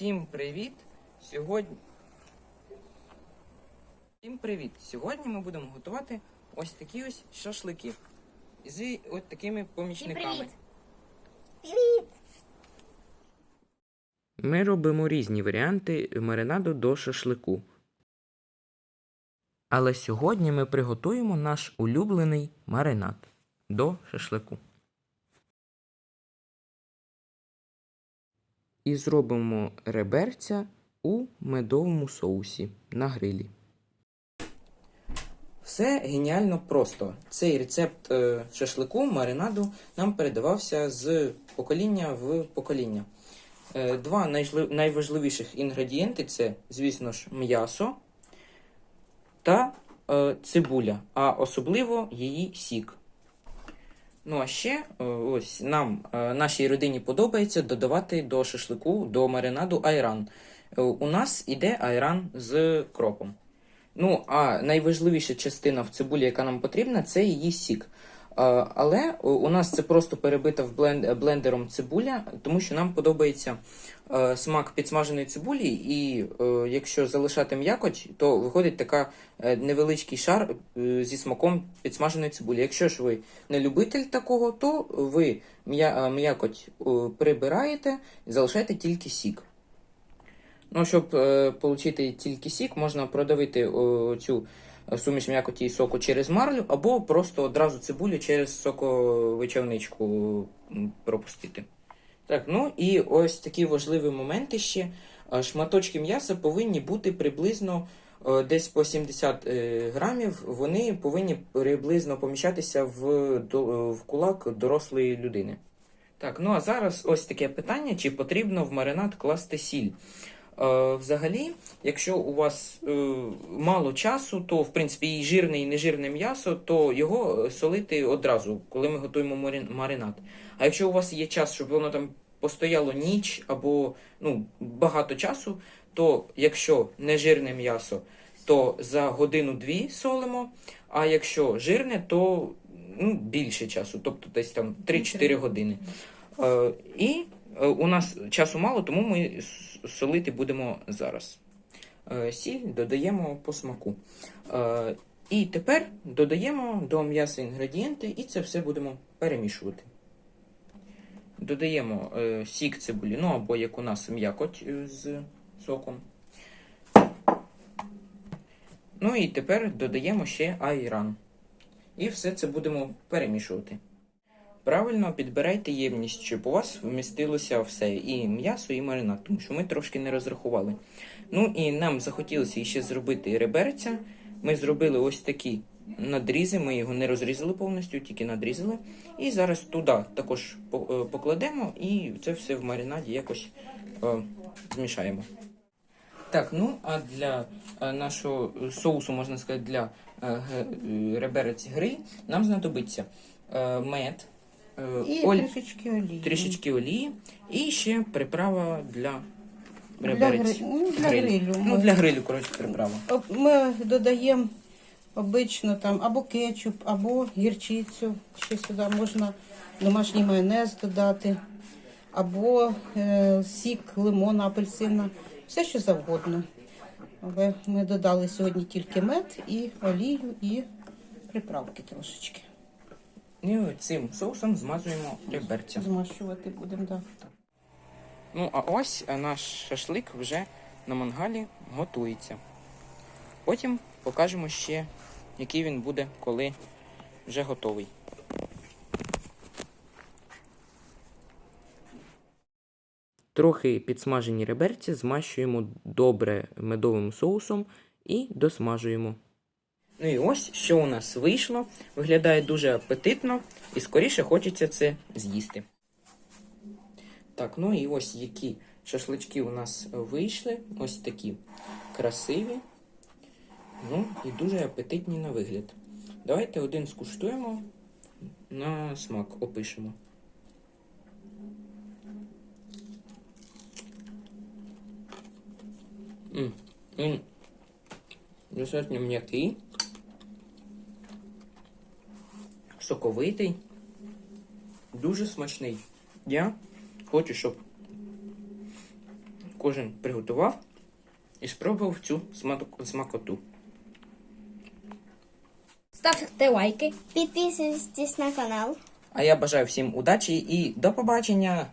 Всім привіт! Сьогодні. Всім привіт! Сьогодні ми будемо готувати ось такі ось шашлики з ось такими помічниками. привіт! Привіт! Ми робимо різні варіанти маринаду до шашлику. Але сьогодні ми приготуємо наш улюблений маринад до шашлику. І зробимо реберця у медовому соусі на грилі. Все геніально просто. Цей рецепт е, шашлику, маринаду нам передавався з покоління в покоління. Е, Два найважливіших інгредієнти це, звісно ж, м'ясо та е, цибуля, а особливо її сік. Ну а ще е, ось нам, е, нашій родині подобається додавати до шашлику, до маринаду айран. Е, У нас іде айран з кропом. Ну, а найважливіша частина в цибулі, яка нам потрібна, це її сік. Е, Але у- нас це просто перебита в блендером цибуля, тому що нам подобається е, смак підсмаженої цибулі, і е, якщо залишати м'якоть, то виходить така невеличкий шар зі смаком підсмаженої цибулі. Якщо ж ви не любитель такого, то ви м'я- м'якоть прибираєте і залишаєте тільки сік. Ну, щоб отримати тільки сік, можна продавити цю суміш м'якоті і соку через марлю, або просто одразу цибулю через соковичавничку пропустити. Так, ну і ось такі важливі моменти ще. Е, Шматочки м'яса повинні бути приблизно е, десь по 70 е, грамів. Вони повинні приблизно поміщатися в, в кулак дорослої людини. Так, ну а зараз ось таке питання: чи потрібно в маринад класти сіль? Е, взагалі, якщо у вас е, мало часу, то в принципі і жирне, і нежирне м'ясо, то його е, солити одразу, коли ми готуємо марин- маринад. А якщо у вас є час, щоб воно там постояло ніч або ну, багато часу, то якщо нежирне м'ясо, то за годину-дві солимо, а якщо жирне, то ну, більше часу, тобто десь там 3-4 години. Е, і е, у нас часу мало, тому ми солити будемо зараз. Е, сіль додаємо по смаку. Е, і тепер додаємо до м'яса інгредієнти, і це все будемо перемішувати. Додаємо е, сік цибулі, ну або як у нас м'якоть з соком. Ну і тепер додаємо ще айран. І все це будемо перемішувати. Правильно підбирайте ємність, щоб у вас вмістилося все, і м'ясо, і маринад, тому що ми трошки не розрахували. Ну і нам захотілося ще зробити реберця. Ми зробили ось такі надрізи, ми його не розрізали повністю, тільки надрізали. І зараз туди також е, покладемо і це все в маринаді якось е, змішаємо. Так, ну а для е, нашого соусу, можна сказати, для реберець гриль, нам знадобиться мед, І оль- трішечки олії. трішечки олії і ще приправа для Для, гри... ну, для грилю. грилю. Ну, для грилю, коротше, приправа. Ми додаємо обично там або кетчуп, або гірчицю. Ще сюди можна домашній майонез додати, або е, сік лимона, апельсина, все що завгодно. Але ми додали сьогодні тільки мед і олію, і приправки трошечки. І цим соусом змазуємо реберця. Змащувати будемо, так. Ну, а ось е, наш шашлик вже на мангалі готується. Потім покажемо ще, який він буде, коли вже готовий. Трохи підсмажені реберці змащуємо добре медовим соусом і досмажуємо. Ну і ось що у нас вийшло. Виглядає дуже апетитно і скоріше хочеться це з'їсти. Так, ну і ось які шашлички у нас вийшли. Ось такі красиві. Ну і дуже апетитні на вигляд. Давайте один скуштуємо, на смак опишемо. М, Він достатньо м'який, соковитий, дуже смачний. Я хочу, щоб кожен приготував і спробував цю смакоту. Ставте лайки, підписуйтесь на канал. А я бажаю всім удачі і до побачення!